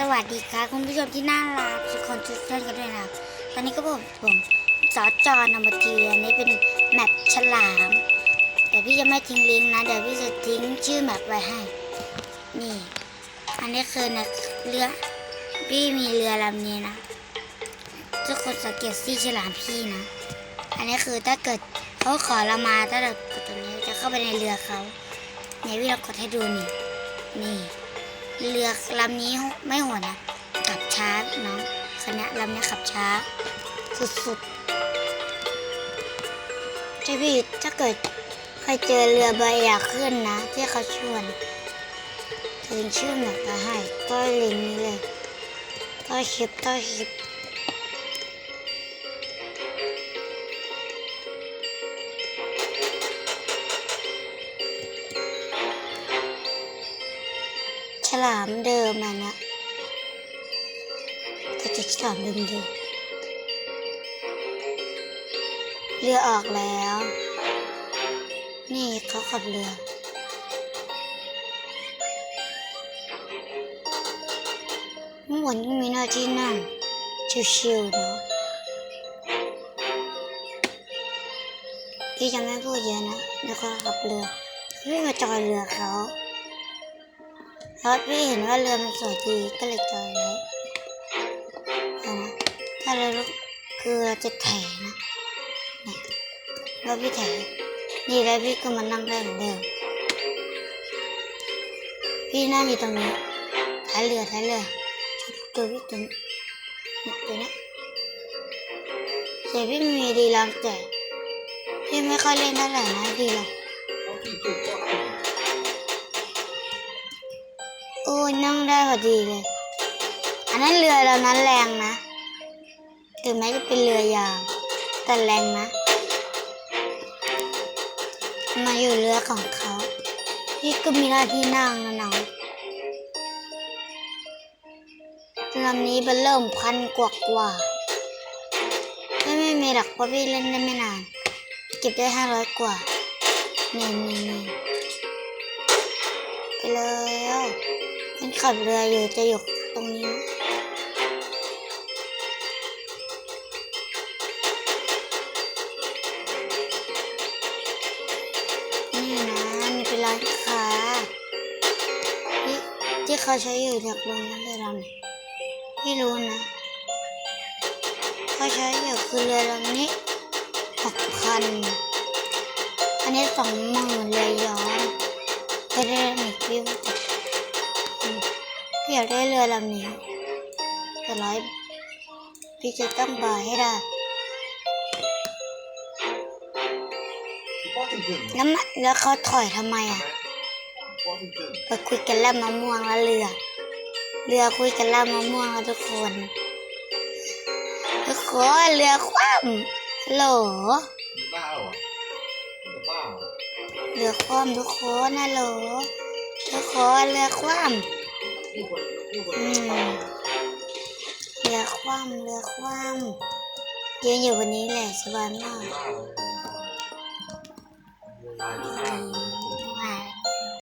สวัสดีครับคุณผู้ชมที่น่ารักทุกคนทุกท่านกันด้วยนะครับตอนนี้ก็ผมผมสอจอนำมาทีอันนี้เป็นแมปฉลามแต่พี่จะไม่ทิ้งลิงก์นะเดี๋ยวพี่จะทิ้งชื่อแมปไว้ให้ นี่ อันนี้คือนะเรือพี่มีเรือลำนี้นะทุกคนสังเกตซี่ฉลามพี่นะ อันนี้คือถ้าเกิดเขาขอเรามาถ้าเรากดตรงนี้จะเข้าไปในเรือเขาเนี่ยพี่เรากดให้ดูนี่นี่ เรือลำนี้ไม่โหดนะขับช้าน้องคณะลำนี้ขับช้า สุดๆใช่พี่ถ้าเกิดใครเจอเรือใบอยากขึ้นนะ ที่เขาชวนถึงชื่อหนักมาให้ก็ลิงนี้เลยก็คลิปก็คลิป ลามเดิมอะนะก็จะฉลามเดิมเดิมเรือออกแล้ว นี่เขาขับเรือเมื่อวันก็มีหน้าที่นั่งชิวๆเนาะพี่จะไม่พูดเยอะนะแล้วก็ขับเรือพี่มาจอยเรือเขา แล้วพี่เห็นว่าเรือมันสวยดีก็เลยจอยไว้เห็นไหมถ้าเราลุกคือเราจะแถนะแล้วพี่แถนี่แล้วพี่ก็มานั่งได้เหมือนเดิม พี่นั่งอยู่ตรงนี้ท้ายเรือท้ายเรือตัวพี่ตัวนี้ตัวนี้แต่พี่มีดีลังแต่พี่ไม่ค่อยเล่นเท่าไหร่นะดีลัง โอ้ยนั่งได้พอดีเลย อันนั้นเรือลำนั้นแรงนะ ถึงแม้จะเป็นเรือยาวแต่แรงนะ มาอยู่เรือของเขา พี่ก็มีหน้าที่นั่งนะน้องลำนี้มันเริ่มพันกว่ากว่าไม่ไม่มีหรอกเพราะพี่เล่นได้ไม่นาน เก็บได้ห้าร้อยกว่านี่นี่นี่ ขับเรืออยู่จะอยู่ตรงนี้นี่นะนี่เป็นร้านค้าที่ที่เขาใช้อยู่จากโรงงานเรือลำไหนไม่รู้นะเขาใช้อยู่คือเรือลำนี้หกพันอันนี้สองหมื่นเรือย้อนไม่ได้หนึ่งพี่ว่าจะ อืมพี่อยากได้เรือลำนี้แต่ร้อยพี่จะต้องบายให้ได้แล้วมันแล้วเขาถอยทำไมอะไปคุยกันแล้วมะม่วงแล้วเรือ เรือคุยกันแล้วมะม่วงแล้วทุกคนทุกคนเรือคว่ำโหลเหรอจะบ้าเหรอเรือคว่ำทุกคนฮัลโหลทุกคนเรือคว่ำ เรือคว่ำเรือคว่ำยืนอยู่บนนี้แหละสบายมาก